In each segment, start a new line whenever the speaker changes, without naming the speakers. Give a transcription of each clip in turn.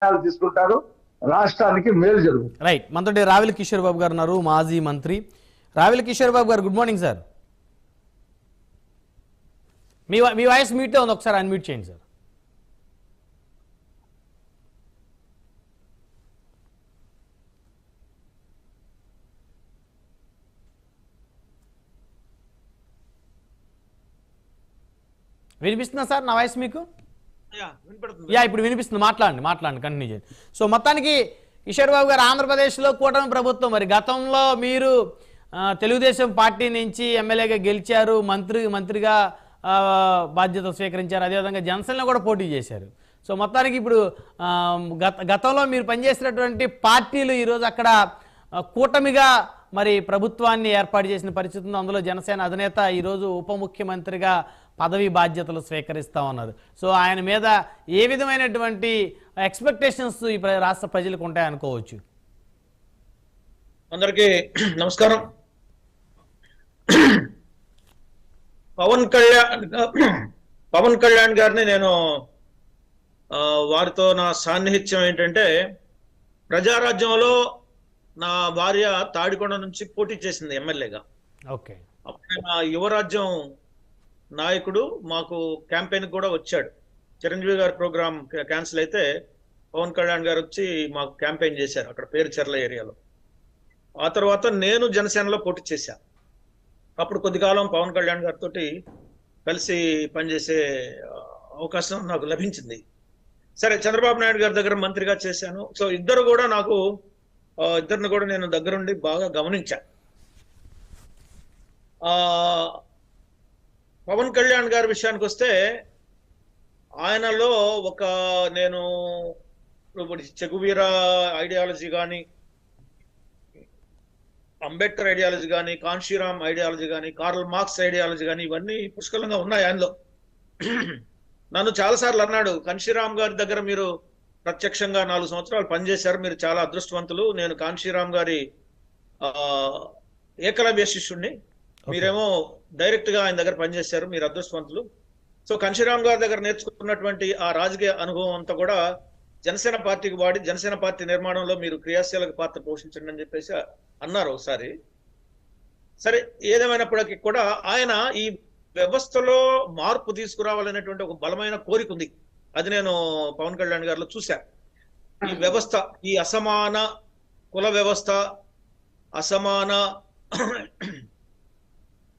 నిర్ణయాలు తీసుకుంటారు. రాష్ట్రానికి మేలు జరుగుతుంది.
రైట్ మనతోటి రావిల కిషోర్ బాబు గారు ఉన్నారు మాజీ మంత్రి. Ravela Kishore Babu garu good morning sir మీ మీ వాయిస్ మీటే ఉంది. ఒకసారి అన్మ్యూట్ చేయండి సార్ వినిపిస్తుందా సార్ నా వాయిస్ మీకు?
యా,
యా ఇప్పుడు వినిపిస్తుంది. మాట్లాడండి మాట్లాడండి కంటిన్యూ చేయండి. సో మొత్తానికి కిషోర్ బాబు గారు ఆంధ్రప్రదేశ్లో కూటమి ప్రభుత్వం. మరి గతంలో మీరు తెలుగుదేశం పార్టీ నుంచి ఎమ్మెల్యేగా గెలిచారు మంత్రి మంత్రిగా బాధ్యత స్వీకరించారు. అదేవిధంగా జనసేనలో కూడా పోటీ చేశారు. సో మొత్తానికి ఇప్పుడు గత గతంలో మీరు పనిచేసినటువంటి పార్టీలు ఈరోజు అక్కడ కూటమిగా మరి ప్రభుత్వాన్ని ఏర్పాటు చేసిన పరిస్థితి ఉంది. అందులో జనసేన అధినేత ఈరోజు ఉప ముఖ్యమంత్రిగా పదవి బాధ్యతలు స్వీకరిస్తా ఉన్నారు. సో ఆయన మీద ఏ విధమైనటువంటి ఎక్స్పెక్టేషన్స్ ఈ ప్ర- రాష్ట్ర ప్రజలకు ఉంటాయనుకోవచ్చు
అందరికీ నమస్కారం. పవన్ కళ్యాణ్ పవన్ కళ్యాణ్ గారిని నేను వారితో నా సాన్నిహిత్యం ఏంటంటే ప్రజారాజ్యంలో నా భార్య తాడికొండ నుంచి పోటీ చేసింది ఎమ్మెల్యేగా.
ఓకే.
అప్పుడు నా యువరాజ్యం నాయకుడు మాకు క్యాంపెయిన్ కూడా వచ్చాడు. చిరంజీవి గారి ప్రోగ్రామ్ క్యాన్సిల్ అయితే పవన్ కళ్యాణ్ గారు వచ్చి మాకు క్యాంపెయిన్ చేశారు అక్కడ పేరు చెర్ల ఏరియాలో. ఆ తర్వాత నేను జనసేనలో పోటీ చేశా. అప్పుడు కొద్ది కాలం పవన్ కళ్యాణ్ గారితో కలిసి పనిచేసే అవకాశం నాకు లభించింది. సరే చంద్రబాబు నాయుడు గారి దగ్గర మంత్రిగా చేశాను. సో ఇద్దరు కూడా నాకు ఇద్దరిని కూడా నేను దగ్గరుండి బాగా గమనించా. ఆ పవన్ కళ్యాణ్ గారి విషయానికి వస్తే ఆయనలో ఒక నేను ఇప్పుడు చెగువీర ఐడియాలజీ కానీ అంబేద్కర్ ఐడియాలజీ కానీ కాన్షీరామ్ ఐడియాలజీ కానీ కార్ల్ మార్క్స్ ఐడియాలజీ కానీ ఇవన్నీ పుష్కలంగా ఉన్నాయి ఆయనలో. నన్ను చాలాసార్లు అన్నాడు కాన్షీరామ్ గారి దగ్గర మీరు ప్రత్యక్షంగా నాలుగు సంవత్సరాలు పనిచేశారు. మీరు చాలా అదృష్టవంతులు. నేను కాన్షీరామ్ గారి ఆ, ఏకలవ్య శిష్యుణ్ణి. మీరేమో డైరెక్ట్గా ఆయన దగ్గర పనిచేశారు. మీరు అదృష్టవంతులు. సో కాన్షీరామ్ గారి దగ్గర నేర్చుకున్నటువంటి ఆ రాజకీయ అనుభవం అంతా కూడా జనసేన పార్టీకి వాడి జనసేన పార్టీ నిర్మాణంలో మీరు క్రియాశీలక పాత్ర పోషించండి అని చెప్పేసి అన్నారు ఒకసారి. సరే ఏదేమైనప్పటికీ కూడా ఆయన ఈ వ్యవస్థలో మార్పు తీసుకురావాలనేటువంటి ఒక బలమైన కోరిక ఉంది. అది నేను పవన్ కళ్యాణ్ గారిలో చూశా. ఈ వ్యవస్థ ఈ అసమాన కుల వ్యవస్థ అసమాన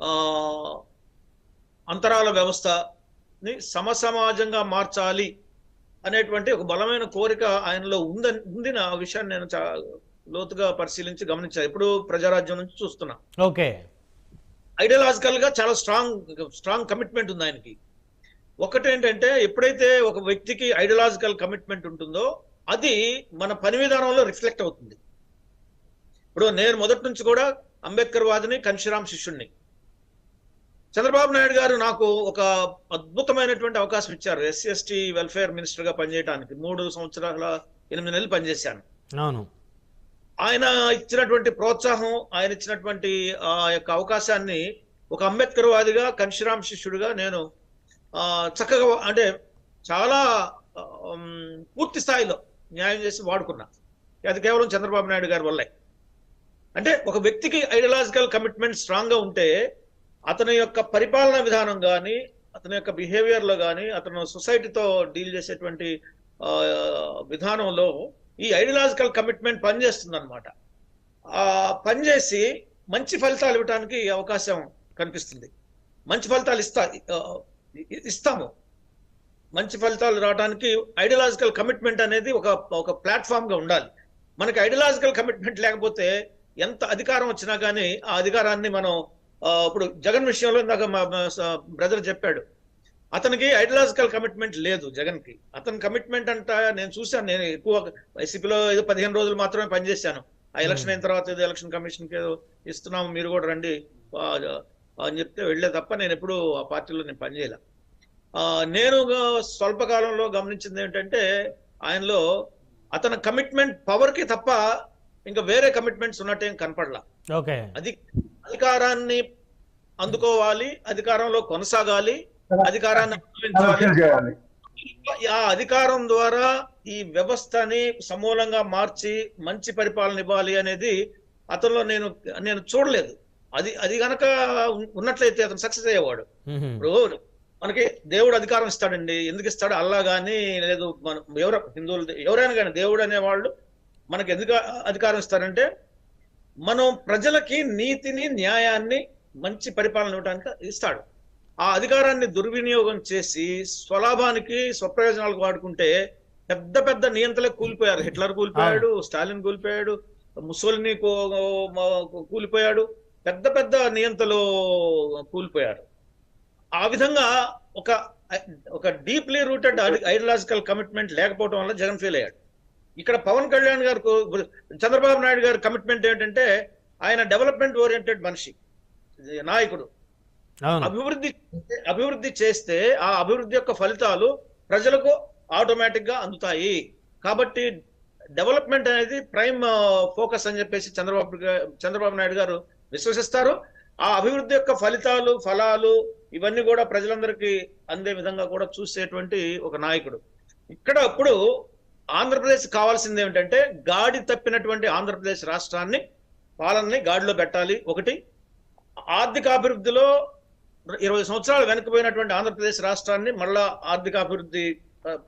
ఆ, అంతరాల వ్యవస్థని సమసమాజంగా మార్చాలి అనేటువంటి ఒక బలమైన కోరిక ఆయనలో ఉందని ఉంది నా విషయాన్ని నేను లోతుగా పరిశీలించి గమనించాను ఇప్పుడు ప్రజారాజ్యం నుంచి చూస్తున్నా.
ఓకే.
ఐడియాలజికల్గా చాలా స్ట్రాంగ్ స్ట్రాంగ్ కమిట్మెంట్ ఉంది ఆయనకి. ఒకటేంటంటే ఎప్పుడైతే ఒక వ్యక్తికి ఐడియాలజికల్ కమిట్మెంట్ ఉంటుందో అది మన పని విధానంలో రిఫ్లెక్ట్ అవుతుంది. ఇప్పుడు నేను మొదటి నుంచి కూడా అంబేద్కర్ వాదిని కన్షిరామ్ శిష్యుణ్ణి. చంద్రబాబు నాయుడు గారు నాకు ఒక అద్భుతమైనటువంటి అవకాశం ఇచ్చారు. ఎస్సీ ఎస్టీ వెల్ఫేర్ మినిస్టర్గా పనిచేయడానికి మూడు సంవత్సరాల ఎనిమిది నెలలు పనిచేశాను.
అవును.
ఆయన ఇచ్చినటువంటి ప్రోత్సాహం ఆయన ఇచ్చినటువంటి ఆ యొక్క అవకాశాన్ని ఒక అంబేద్కర్ వాదిగా కన్షిరామ్ శిష్యుడిగా నేను చక్కగా అంటే చాలా పూర్తి స్థాయిలో న్యాయం చేసి వాడుకున్నా. అది కేవలం చంద్రబాబు నాయుడు గారి వల్లే. అంటే ఒక వ్యక్తికి ఐడియలాజికల్ కమిట్మెంట్ స్ట్రాంగ్గా ఉంటే అతని యొక్క పరిపాలన విధానం కానీ అతని యొక్క బిహేవియర్లో కానీ అతను సొసైటీతో డీల్ చేసేటువంటి విధానంలో ఈ ఐడియలాజికల్ కమిట్మెంట్ పనిచేస్తుంది అనమాట పనిచేసి మంచి ఫలితాలు ఇవ్వడానికి అవకాశం కనిపిస్తుంది. మంచి ఫలితాలు ఇస్తా ఇస్తాము. మంచి ఫలితాలు రావడానికి ఐడియాలజికల్ కమిట్మెంట్ అనేది ఒక ఒక ప్లాట్ఫామ్గా ఉండాలి. మనకి ఐడియాలజికల్ కమిట్మెంట్ లేకపోతే ఎంత అధికారం వచ్చినా కానీ ఆ అధికారాన్ని మనం ఇప్పుడు జగన్ విషయంలో ఇందాక మా బ్రదర్ చెప్పాడు. అతనికి ఐడియాలజికల్ కమిట్మెంట్ లేదు జగన్కి అతని కమిట్మెంట్ అంట నేను చూశాను. నేను ఎక్కువ వైసీపీలో ఏదో పదిహేను రోజులు మాత్రమే పనిచేశాను. ఆ ఎలక్షన్ అయిన తర్వాత ఏదో ఎలక్షన్ కమిషన్కి ఏదో ఇస్తున్నాము మీరు కూడా రండి. అని చెప్తే వెళ్ళే తప్ప నేను ఎప్పుడు ఆ పార్టీలో నేను పనిచేయలే ఆ, నేను స్వల్పకాలంలో గమనించింది ఏంటంటే ఆయనలో అతని కమిట్మెంట్ పవర్కి తప్ప ఇంకా వేరే కమిట్మెంట్స్ ఉన్నట్టేం కనపడలా.
ఓకే.
అది అధికారాన్ని అందుకోవాలి అధికారంలో కొనసాగాలి అధికారాన్ని అనుభవించాలి ఆ అధికారం ద్వారా ఈ వ్యవస్థని సమూలంగా మార్చి మంచి పరిపాలన ఇవ్వాలి అనేది అతనిలో నేను నేను చూడలేదు. అది అది గనక ఉన్- ఉన్నట్లయితే అతను సక్సెస్ అయ్యేవాడు. ఇప్పుడు మనకి దేవుడు అధికారం ఇస్తాడండి. ఎందుకు ఇస్తాడు? అల్లా గాని లేదు మన ఎవరు హిందువులు ఎవరైనా కానీ దేవుడు అనేవాళ్ళు మనకి ఎందుకు అధికారం ఇస్తారంటే మనం ప్రజలకి నీతిని న్యాయాన్ని మంచి పరిపాలన ఇవ్వడానికి ఇస్తాడు. ఆ అధికారాన్ని దుర్వినియోగం చేసి స్వలాభానికి స్వప్రయోజనాలకు వాడుకుంటే పెద్ద పెద్ద నియంతలే కూలిపోయారు. హిట్లర్ కూలిపోయాడు స్టాలిన్ కూలిపోయాడు ముసోలిని కూలిపోయాడు. పెద్ద పెద్ద నియంతలు కూలిపోయారు. ఆ విధంగా ఒక ఒక డీప్లీ రూటెడ్ ఐడియాలజికల్ కమిట్మెంట్ లేకపోవడం వల్ల జగన్ ఫెయిల్ అయ్యాడు. ఇక్కడ పవన్ కళ్యాణ్ గారు చంద్రబాబు నాయుడు గారి కమిట్మెంట్ ఏంటంటే ఆయన డెవలప్మెంట్ ఓరియంటెడ్ మనిషి నాయకుడు. అభివృద్ధి అభివృద్ధి చేస్తే ఆ అభివృద్ధి యొక్క ఫలితాలు ప్రజలకు ఆటోమేటిక్గా అందుతాయి. కాబట్టి డెవలప్మెంట్ అనేది ప్రైమ్ ఫోకస్ అని చెప్పేసి చంద్రబాబు చంద్రబాబు నాయుడు గారు విశ్వసిస్తారు. ఆ అభివృద్ధి యొక్క ఫలితాలు ఫలాలు ఇవన్నీ కూడా ప్రజలందరికీ అందే విధంగా కూడా చూసేటువంటి ఒక నాయకుడు. ఇక్కడ అప్పుడు ఆంధ్రప్రదేశ్ కావాల్సింది ఏమిటంటే గాడి తప్పినటువంటి ఆంధ్రప్రదేశ్ రాష్ట్రాన్ని పాలనని గాడిలో పెట్టాలి. ఒకటి ఆర్థిక అభివృద్ధిలో ఇరవై సంవత్సరాలు వెనకపోయినటువంటి ఆంధ్రప్రదేశ్ రాష్ట్రాన్ని మళ్ళా ఆర్థిక అభివృద్ధి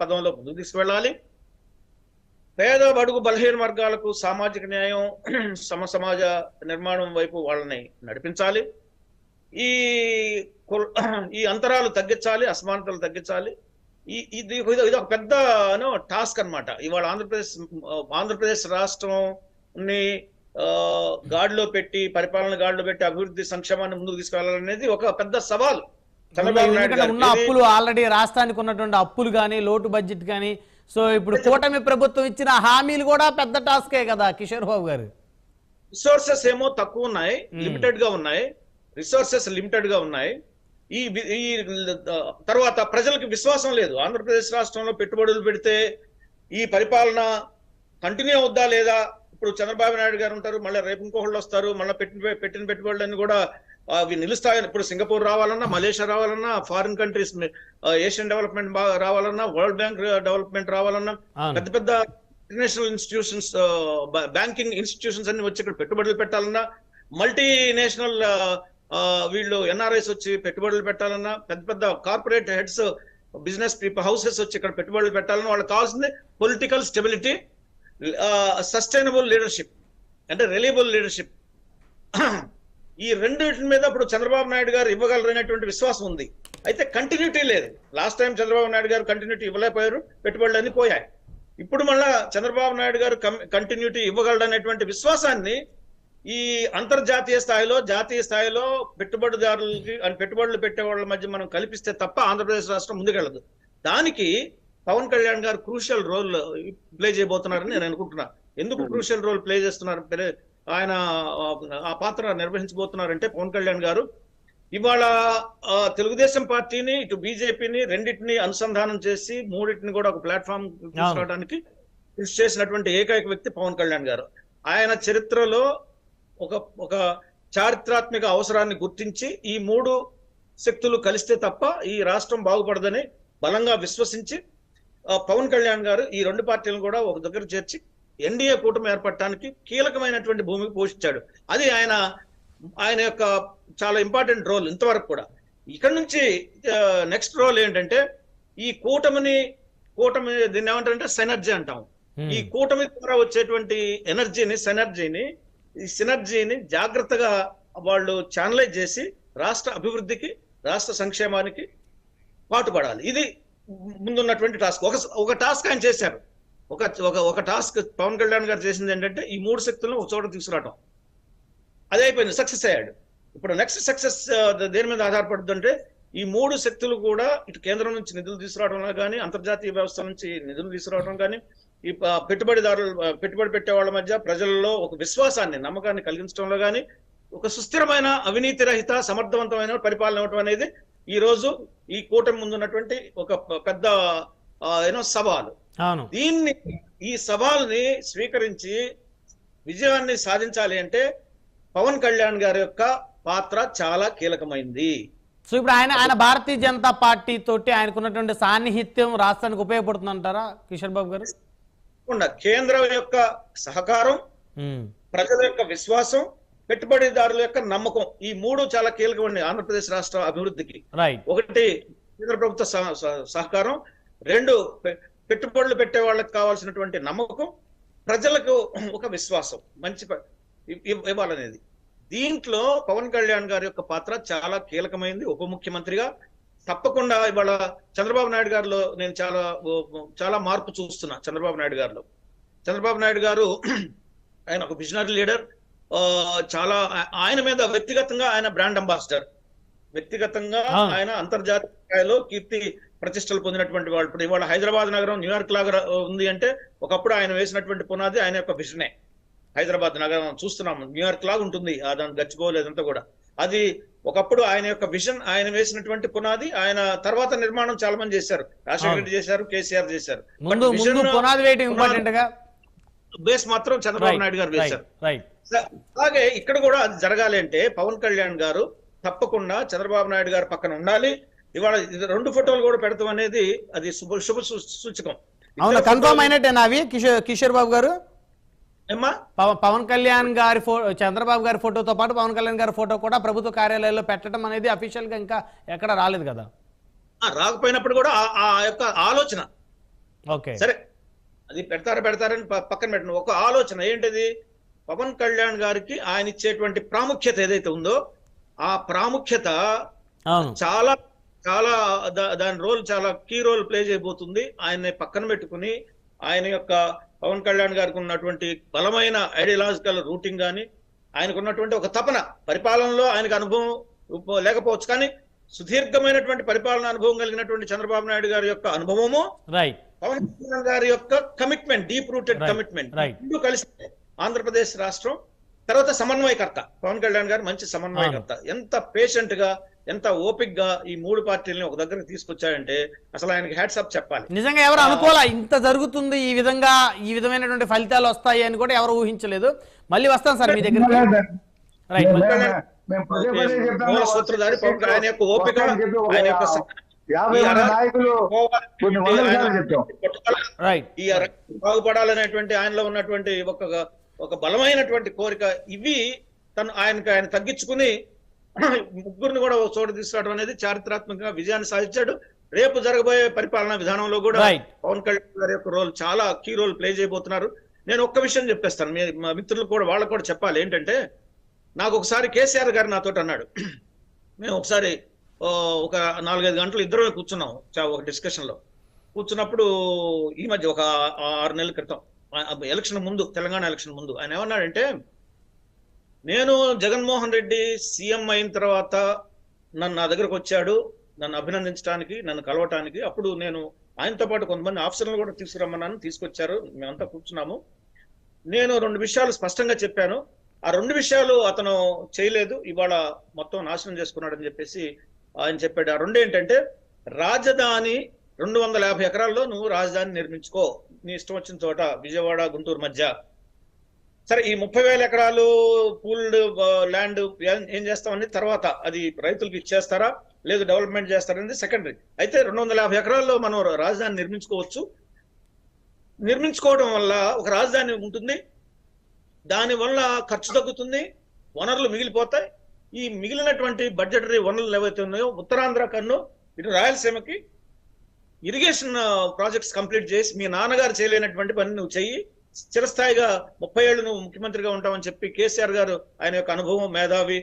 పదంలో ముందుకు తీసుకువెళ్ళాలి. పేద బడుగు బలహీన వర్గాలకు సామాజిక న్యాయం సమ సమాజ నిర్మాణం వైపు వాళ్ళని నడిపించాలి. ఈ ఈ అంతరాలు తగ్గించాలి అసమానతలు తగ్గించాలి. ఈ ఇది ఇది ఒక పెద్ద టాస్క్ అన్నమాట. ఇవాళ ఆంధ్రప్రదేశ్ ఆంధ్రప్రదేశ్ రాష్ట్రంని గాడిలో పెట్టి పరిపాలన గాడిలో పెట్టి అభివృద్ధి సంక్షేమాన్ని ముందుకు తీసుకెళ్ళాలనేది ఒక పెద్ద సవాల్. చంద్రబాబు నాయుడు
ఎందుకంటే ఉన్న. అప్పులు ఆల్రెడీ రాష్ట్రానికి ఉన్నటువంటి అప్పులు కానీ లోటు బడ్జెట్ కానీ సో ఇప్పుడు కూటమి ప్రభుత్వం ఇచ్చిన హామీలు కూడా పెద్ద టాస్కే కదా కిషోర్ బాబు గారు.
రిసోర్సెస్ ఏమో తక్కువ ఉన్నాయి. లిమిటెడ్గా ఉన్నాయి. రిసోర్సెస్ లిమిటెడ్గా ఉన్నాయి. ఈ ఈ తర్వాత ప్రజలకు విశ్వాసం లేదు. ఆంధ్రప్రదేశ్ రాష్ట్రంలో పెట్టుబడులు పెడితే ఈ పరిపాలన కంటిన్యూ అవుద్దా లేదా? ఇప్పుడు చంద్రబాబు నాయుడు గారు ఉంటారు మళ్ళీ రేపు ఇంకోళ్ళు వస్తారు మళ్ళీ పెట్టిన పెట్టిన పెట్టుబడులన్నీ కూడా అవి నిలుస్తాయని ఇప్పుడు సింగపూర్ రావాలన్నా మలేషియా రావాలన్నా ఫారిన్ కంట్రీస్ ఏషియన్ డెవలప్మెంట్ రావాలన్నా వరల్డ్ బ్యాంక్ డెవలప్మెంట్ రావాలన్నా పెద్ద పెద్ద ఇంటర్నేషనల్ ఇన్స్టిట్యూషన్స్ బ్యాంకింగ్ ఇన్స్టిట్యూషన్స్ అన్ని వచ్చి ఇక్కడ పెట్టుబడులు పెట్టాలన్నా మల్టీ నేషనల్ వీళ్ళు ఎన్ఆర్ఐస్ వచ్చి పెట్టుబడులు పెట్టాలన్నా పెద్ద పెద్ద corporate heads business people houses వచ్చి ఇక్కడ పెట్టుబడులు పెట్టాలన్నా వాళ్ళకి కావాల్సింది పొలిటికల్ స్టెబిలిటీ సస్టైనబుల్ లీడర్షిప్ అంటే రిలయబుల్ లీడర్షిప్. ఈ రెండింటి మీద ఇప్పుడు చంద్రబాబు నాయుడు గారు ఇవ్వగలరనేటువంటి విశ్వాసం ఉంది. అయితే కంటిన్యూటీ లేదు. లాస్ట్ టైం చంద్రబాబు నాయుడు గారు కంటిన్యూటీ ఇవ్వలేకపోయారు. పెట్టుబడులు అన్ని పోయాయి. ఇప్పుడు మళ్ళా చంద్రబాబు నాయుడు గారు కంటిన్యూటీ ఇవ్వగలడనేటువంటి విశ్వాసాన్ని ఈ అంతర్జాతీయ స్థాయిలో జాతీయ స్థాయిలో పెట్టుబడిదారులకి పెట్టుబడులు పెట్టే వాళ్ళ మధ్య మనం కల్పిస్తే తప్ప ఆంధ్రప్రదేశ్ రాష్ట్రం ముందుకెళ్ళదు. దానికి పవన్ కళ్యాణ్ గారు క్రూషియల్ రోల్ ప్లే చేయబోతున్నారని నేను అనుకుంటున్నా. ఎందుకు క్రూషియల్ రోల్ ప్లే చేస్తున్నారు? ఆయన ఆ, పాత్ర నిర్వహించబోతున్నారంటే పవన్ కళ్యాణ్ గారు. ఇవాళ తెలుగుదేశం పార్టీని ఇటు బీజేపీని రెండింటిని అనుసంధానం చేసి మూడింటిని కూడా ఒక ప్లాట్ఫామ్ తీసుకురావడానికి కృషి చేసినటువంటి ఏకైక వ్యక్తి పవన్ కళ్యాణ్ గారు. ఆయన చరిత్రలో ఒక ఒక చారిత్రాత్మక అవసరాన్ని గుర్తించి ఈ మూడు శక్తులు కలిస్తే తప్ప ఈ రాష్ట్రం బాగుపడదని బలంగా విశ్వసించి పవన్ కళ్యాణ్ గారు ఈ రెండు పార్టీలను కూడా ఒక దగ్గర చేర్చి ఎన్డీఏ కూటమి ఏర్పడటానికి కీలకమైనటువంటి భూమికి పోషించాడు. అది ఆయన ఆయన యొక్క చాలా ఇంపార్టెంట్ రోల్ ఇంతవరకు కూడా. ఇక్కడ నుంచి నెక్స్ట్ రోల్ ఏంటంటే ఈ కూటమిని కూటమి దీన్ని ఏమంటారంటే సెనర్జీ అంటాం. ఈ కూటమి ద్వారా వచ్చేటువంటి ఎనర్జీని సెనర్జీని ఈ సినర్జీని జాగ్రత్తగా వాళ్ళు ఛానలైజ్ చేసి రాష్ట్ర అభివృద్ధికి రాష్ట్ర సంక్షేమానికి పాటుపడాలి. ఇది ముందున్నటువంటి టాస్క్. ఒక ఒక టాస్క్ ఆయన చేశారు. ఒక ఒక ఒక టాస్క్ పవన్ కళ్యాణ్ గారు చేసింది ఏంటంటే ఈ మూడు శక్తులను ఒక చోట తీసుకురావటం. అదే అయిపోయింది సక్సెస్ అయ్యాడు. ఇప్పుడు నెక్స్ట్ సక్సెస్ దేని మీద ఆధారపడుతుందంటే ఈ మూడు శక్తులు కూడా ఇటు కేంద్రం నుంచి నిధులు తీసుకురావడంలో కానీ అంతర్జాతీయ వ్యవస్థ నుంచి నిధులు తీసుకురావడం కానీ ఈ ప- పెట్టుబడిదారులు పెట్టుబడి పెట్టే వాళ్ళ మధ్య ప్రజల్లో ఒక విశ్వాసాన్ని నమ్మకాన్ని కలిగించడంలో కానీ ఒక సుస్థిరమైన అవినీతి రహిత సమర్థవంతమైన పరిపాలన ఇవ్వటం అనేది ఈ రోజు ఈ కూటమి ముందున్నటువంటి ఒక పెద్ద ఏనో సవాలు. దీన్ని ఈ సవాల్ని స్వీకరించి విజయాన్ని సాధించాలి అంటే పవన్ కళ్యాణ్ గారి యొక్క పాత్ర చాలా కీలకమైంది.
సో ఇప్పుడు ఆయన ఆయన భారతీయ జనతా పార్టీ తోటి ఆయనకున్నటువంటి సాన్నిహిత్యం రాష్ట్రానికి ఉపయోగపడుతుంది అంటారా కిషోర్ బాబు గారు?
తప్పకుండా. కేంద్రం యొక్క సహకారం ప్రజల యొక్క విశ్వాసం పెట్టుబడిదారుల యొక్క నమ్మకం ఈ మూడు చాలా కీలకమండి ఆంధ్రప్రదేశ్ రాష్ట్ర అభివృద్ధికి. ఒకటి కేంద్ర ప్రభుత్వ సహ- సహ- సహకారం రెండు పెట్టుబడులు పెట్టే వాళ్ళకి కావాల్సినటువంటి నమ్మకం ప్రజలకు ఒక విశ్వాసం మంచి ఇవ్వాలనేది. దీంట్లో పవన్ కళ్యాణ్ గారి యొక్క పాత్ర చాలా కీలకమైంది. ఉప ముఖ్యమంత్రిగా తప్పకుండా ఇవాళ చంద్రబాబు నాయుడు గారిలో నేను చాలా చాలా మార్పు చూస్తున్నా చంద్రబాబు నాయుడు గారిలో. చంద్రబాబు నాయుడు గారు ఆయన ఒక విజనరీ లీడర్. చాలా ఆయన మీద వ్యక్తిగతంగా ఆయన బ్రాండ్ అంబాసిడర్. వ్యక్తిగతంగా. ఆయన అంతర్జాతీయ స్థాయిలో కీర్తి ప్రతిష్టలు పొందినటువంటి వాళ్ళు. ఇప్పుడు ఇవాళ హైదరాబాద్ నగరం న్యూయార్క్ లాగా ఉంది అంటే ఒకప్పుడు ఆయన వేసినటువంటి పునాది ఆయన యొక్క విజనే హైదరాబాద్ నగరం చూస్తున్నాం న్యూయార్క్ లాగా ఉంటుంది. ఆ దాని గచ్చిపోలేదంతా కూడా. అది ఒకప్పుడు ఆయన యొక్క విజన్ ఆయన వేసినటువంటి పునాది ఆయన తర్వాత నిర్మాణం చాలా మంది చేశారు. రాజశేఖర రెడ్డి చేశారు కేసీఆర్ చేశారు. బేస్ మాత్రం చంద్రబాబు నాయుడు గారు వేశారు. అలాగే ఇక్కడ కూడా అది జరగాలి అంటే పవన్ కళ్యాణ్ గారు తప్పకుండా చంద్రబాబు నాయుడు గారు పక్కన ఉండాలి. ఇవాళ రెండు ఫోటోలు కూడా పెడతాం అనేది అది శుభ శుభ సూచకం.
అవునా కన్ఫర్మ్ అయినట్టేనా అవి? కిషోర్ కిషోర్ బాబు గారు? పవన్ కళ్యాణ్ గారి ఫో చంద్రబాబు గారి ఫోటోతో పాటు పవన్ కళ్యాణ్ గారి ఫోటో కూడా ప్రభుత్వ కార్యాలయాల్లో పెట్టడం అనేది అఫీషియల్గా ఇంకా ఎక్కడ రాలేదు కదా?
రాకపోయినప్పుడు కూడా ఆ- యొక్క ఆలోచన.
ఓకే.
సరే అది పెడతారా పెడతారని పక్కన పెట్టండి ఒక ఆలోచన ఏంటిది? పవన్ కళ్యాణ్ గారికి ఆయన ఇచ్చేటువంటి ప్రాముఖ్యత ఏదైతే ఉందో ఆ ప్రాముఖ్యత చాలా చాలా దాని రోల్ చాలా కీ రోల్ ప్లే చేయబోతుంది. ఆయన్ని పక్కన పెట్టుకుని ఆయన యొక్క పవన్ కళ్యాణ్ గారికి ఉన్నటువంటి బలమైన ఐడియాలజికల్ రూటింగ్ కానీ ఆయనకు ఉన్నటువంటి ఒక తపన పరిపాలనలో ఆయనకు అనుభవం లేకపోవచ్చు. కానీ సుదీర్ఘమైనటువంటి పరిపాలన అనుభవం కలిగినటువంటి చంద్రబాబు నాయుడు గారి యొక్క అనుభవము పవన్ కళ్యాణ్ గారి యొక్క కమిట్మెంట్ డీప్ రూటెడ్ కమిట్మెంట్. రెండు కలిసి ఆంధ్రప్రదేశ్ రాష్ట్రం తర్వాత సమన్వయకర్త. పవన్ కళ్యాణ్ గారు మంచి సమన్వయకర్త. ఎంత పేషెంట్గా ఎంత ఓపిక్గా ఈ మూడు పార్టీలని ఒక దగ్గరకు తీసుకొచ్చాడంటే అసలు ఆయనకి హ్యాట్సప్ చెప్పాలి.
నిజంగా ఎవరు అనుకోలే ఇంత జరుగుతుంది ఈ విధంగా ఈ విధమైనటువంటి ఫలితాలు వస్తాయి అని కూడా ఎవరు ఊహించలేదు. మళ్ళీ వస్తాం సార్ మీ
చెప్తాము.
మూల సూత్రధారి పవన్ ఆయన యొక్క ఓపిక ఆయన యొక్క ఈ బాగుపడాలనేటువంటి ఆయనలో ఉన్నటువంటి ఒక ఒక బలమైనటువంటి కోరిక ఇవి తను ఆయనకు ఆయన తగ్గించుకుని ముగ్గురిని కూడా ఒక చోట తీసుకురావడం అనేది చారిత్రాత్మకంగా విజయాన్ని సాధించాడు. రేపు జరగబోయే పరిపాలనా విధానంలో కూడా. పవన్ కళ్యాణ్ గారి యొక్క రోల్ చాలా కీ రోల్ ప్లే చేయబోతున్నారు. నేను ఒక్క విషయం చెప్పేస్తాను. మీ మా మిత్రులు కూడా వాళ్ళకు కూడా చెప్పాలి. ఏంటంటే నాకు ఒకసారి కేసీఆర్ గారు నాతో అన్నాడు. మేము ఒకసారి ఒక నాలుగైదు గంటలు ఇద్దరు కూర్చున్నాం. ఒక డిస్కషన్లో. కూర్చున్నప్పుడు ఈ మధ్య ఒక ఆరు నెలల క్రితం ఎలక్షన్ ముందు తెలంగాణ ఎలక్షన్ ముందు ఆయన ఏమన్నాడంటే నేను జగన్మోహన్ రెడ్డి సీఎం అయిన తర్వాత నన్ను నా దగ్గరకు వచ్చాడు నన్ను అభినందించడానికి నన్ను కలవటానికి. అప్పుడు నేను ఆయనతో పాటు కొంతమంది ఆఫీసర్లు కూడా తీసుకురమ్మన్నాను తీసుకొచ్చారు. మేమంతా కూర్చున్నాము. నేను రెండు విషయాలు స్పష్టంగా చెప్పాను. ఆ రెండు విషయాలు అతను చేయలేదు. ఇవాళ మొత్తం నాశనం చేసుకున్నాడని చెప్పేసి ఆయన చెప్పాడు. ఆ రెండు ఏంటంటే రాజధాని రెండు వందల యాభై ఎకరాల్లో నువ్వు రాజధాని నిర్మించుకో. నీ ఇష్టం వచ్చిన చోట విజయవాడ గుంటూరు మధ్య సరే ఈ ముప్పై వేల ఎకరాలు పూల్డ్ ల్యాండ్ ఏం చేస్తామని తర్వాత అది రైతులకు ఇచ్చేస్తారా? లేదు డెవలప్మెంట్ చేస్తారనేది సెకండరీ. అయితే రెండు వందల యాభై ఎకరాల్లో మనం రాజధాని నిర్మించుకోవచ్చు. నిర్మించుకోవడం వల్ల ఒక రాజధాని ఉంటుంది. దాని వల్ల ఖర్చు తగ్గుతుంది వనరులు మిగిలిపోతాయి. ఈ మిగిలినటువంటి బడ్జెటరీ వనరులు ఏవైతే ఉన్నాయో ఉత్తరాంధ్ర కన్ను ఇటు రాయలసీమకి ఇరిగేషన్ ప్రాజెక్ట్స్ కంప్లీట్ చేసి మీ నాన్నగారు చేయలేనటువంటి పని నువ్వు చెయ్యి. చిరస్థాయిగా ముప్పై ఏళ్ళు నువ్వు ముఖ్యమంత్రిగా ఉంటావని చెప్పి కేసీఆర్ గారు ఆయన యొక్క అనుభవం మేధావి